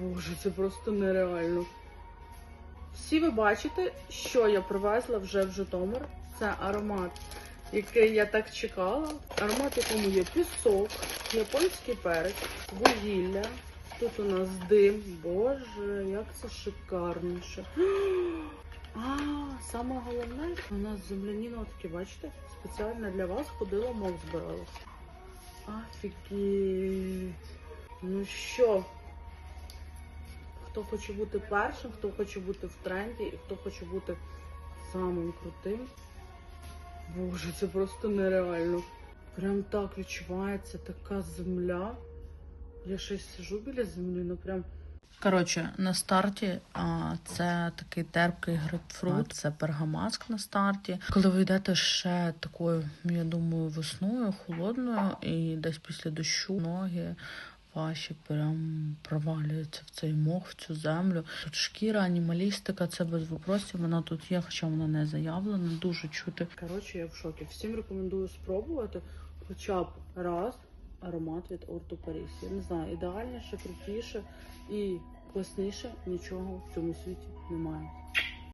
Боже, це просто нереально. Всі ви бачите, що я привезла вже в Житомир. Це аромат, який я так чекала. Аромат, якому є пісок, японський перець, вугілля. Тут у нас дим. Боже, як це шикарніше. А, саме головне, у нас земляні нотки, бачите? Спеціально для вас ходила, мов збиралася. Офігеть. Ну що? Хто хоче бути першим, хто хоче бути в тренді і хто хоче бути самим крутим. Боже, це просто нереально. Прям так відчувається така земля. Я щось сижу біля землі, ну прям. Коротше, на старті а, це такий терпкий грейпфрут, це пергамаск на старті. Коли ви йдете ще такою, я думаю, весною, холодною, і десь після дощу ноги ваші прям провалюються в цей мох, в цю землю. Тут шкіра, анімалістика, це без вопросів. Вона тут є, хоча вона не заявлена, дуже чути. Коротше, я в шокі. Всім рекомендую спробувати хоча б раз аромат від Орто Паріс. Я не знаю, ідеальніше, крутіше і класніше нічого в цьому світі немає.